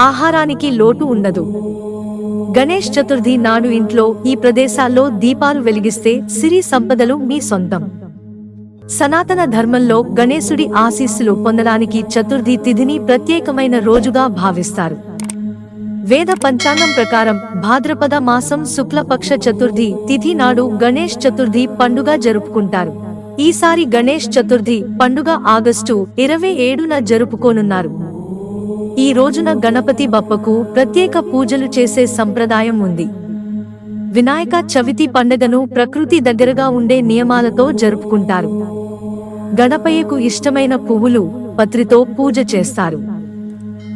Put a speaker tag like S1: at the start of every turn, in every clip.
S1: ఆహారానికి లోటు ఉండదు. గణేష్ చతుర్థి నాడు ఇంట్లో ఈ ప్రదేశాల్లో దీపాలు వెలిగిస్తే సిరి సంపదలు మీ సొంతం. సనాతన ధర్మంలో గణేశుడి ఆశీస్సులు పొందడానికి చతుర్థి తిథిని ప్రత్యేకమైన రోజుగా భావిస్తారు. వేద పంచాంగం ప్రకారం భాద్రపద మాసం శుక్లపక్ష చతుర్థి తిథి నాడు గణేష్ చతుర్థి పండుగ జరుపుకుంటారు. ఈసారి గణేష్ చతుర్థి పండుగ ఆగస్టు ఇరవై ఏడున జరుపుకోనున్నారు. ఈ రోజున గణపతి బప్పకు ప్రత్యేక పూజలు చేసే సంప్రదాయం ఉంది. వినాయక చవితి పండుగను ప్రకృతి దగ్గరగా ఉండే నియమాలతో జరుపుకుంటారు. గణపయ్యకు ఇష్టమైన పువ్వులు పత్రితో పూజ చేస్తారు.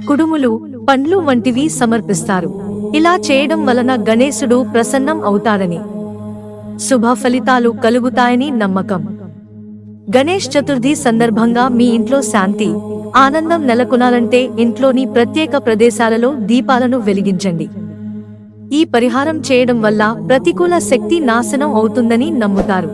S1: కుడుములు పండ్లు వంటివి సమర్పిస్తారు. ఇలా చేయడం వలన గణేశుడు ప్రసన్నం అవుతాడని. శుభ ఫలితాలు కలుగుతాయని నమ్మకం. గణేష్ చతుర్థి సందర్భంగా మీ ఇంట్లో శాంతి ఆనందం నెలకొనాలంటే ఇంట్లోని ప్రత్యేక ప్రదేశాలలో దీపాలను వెలిగించండి. ఈ పరిహారం చేయడం వల్ల ప్రతికూల శక్తి నాశనం అవుతుందని నమ్ముతారు.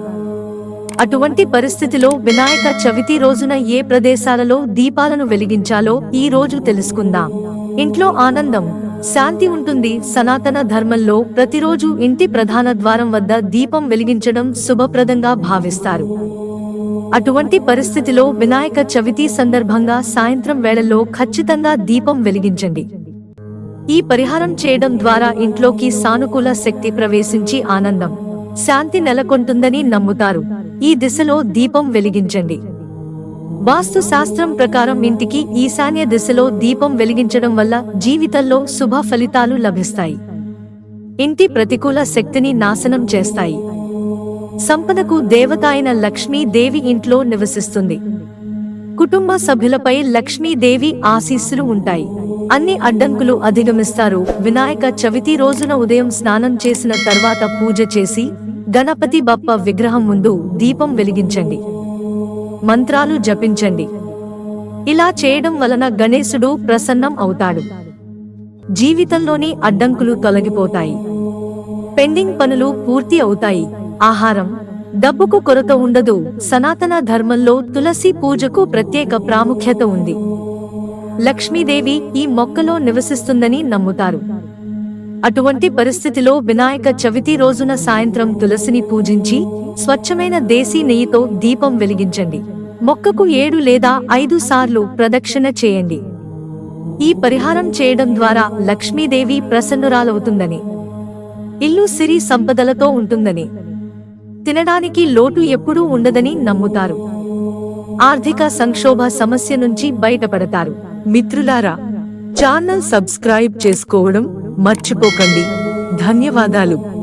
S1: అటువంటి పరిస్థితిలో వినాయక చవితి రోజున ఏ ప్రదేశాలలో దీపాలను వెలిగించాలో ఈ రోజు తెలుసుకుందాం. ఇంట్లో ఆనందం శాంతి ఉంటుంది. సనాతన ధర్మంలో ప్రతిరోజు ఇంటి ప్రధాన ద్వారం వద్ద దీపం వెలిగించడం శుభప్రదంగా భావిస్తారు. అటువంటి పరిస్థితిలో వినాయక చవితి సందర్భంగా సాయంత్రం వేళల్లో ఖచ్చితంగా దీపం వెలిగించండి. ఈ పరిహారం చేయడం ద్వారా ఇంట్లోకి సానుకూల శక్తి ప్రవేశించి ఆనందం శాంతి నెలకొంటుందని నమ్ముతారు. ఈ దిశలో దీపం వెలిగించండి. వాస్తు శాస్త్రం ప్రకారం ఇంటికి ఈశాన్య దిశలో దీపం వెలిగించడం వల్ల జీవితంలో శుభ ఫలితాలు లభిస్తాయి. ఇంటి ప్రతికూల శక్తిని నాశనం చేస్తాయి. సంపదకు దేవత అయిన లక్ష్మీదేవి ఇంట్లో నివసిస్తుంది. కుటుంబ సభ్యులపై లక్ష్మీదేవి ఆశీస్సులు ఉంటాయి. అన్ని అడ్డంకులు అధిగమిస్తారు. వినాయక చవితి రోజున ఉదయం స్నానం చేసిన తర్వాత పూజ చేసి గణపతి బప్ప విగ్రహం ముందు దీపం వెలిగించండి. మంత్రాలు జపించండి. ఇలా చేయడం వలన గణేశుడు ప్రసన్నం అవుతాడు. జీవితంలోని అడ్డంకులు తొలగిపోతాయి. పెండింగ్ పనులు పూర్తి అవుతాయి. ఆహారం. డబ్బుకు కొరత ఉండదు. సనాతన ధర్మంలో తులసి పూజకు ప్రత్యేక ప్రాముఖ్యత ఉంది. లక్ష్మీదేవి ఈ మొక్కలో నివసిస్తుందని నమ్ముతారు. అటువంటి పరిస్థితిలో వినాయక చవితి రోజున సాయంత్రం తులసిని పూజించి స్వచ్ఛమైన దేశీ నెయ్యితో దీపం వెలిగించండి. మొక్కకు ఏడు లేదా ఐదు సార్లు ప్రదక్షిణ చేయండి. ఈ పరిహారం చేయడం ద్వారా లక్ష్మీదేవి ప్రసన్నురాలవుతుందని ఇల్లు సిరి సంపదలతో ఉంటుందని. తినడానికి లోటు ఎప్పుడూ ఉండదని నమ్ముతారు. ఆర్థిక సంక్షోభ సమస్య నుంచి బయటపడతారు. మిత్రులారా ఛానల్ సబ్స్క్రైబ్ చేసుకోవడం మర్చిపోకండి. ధన్యవాదాలు.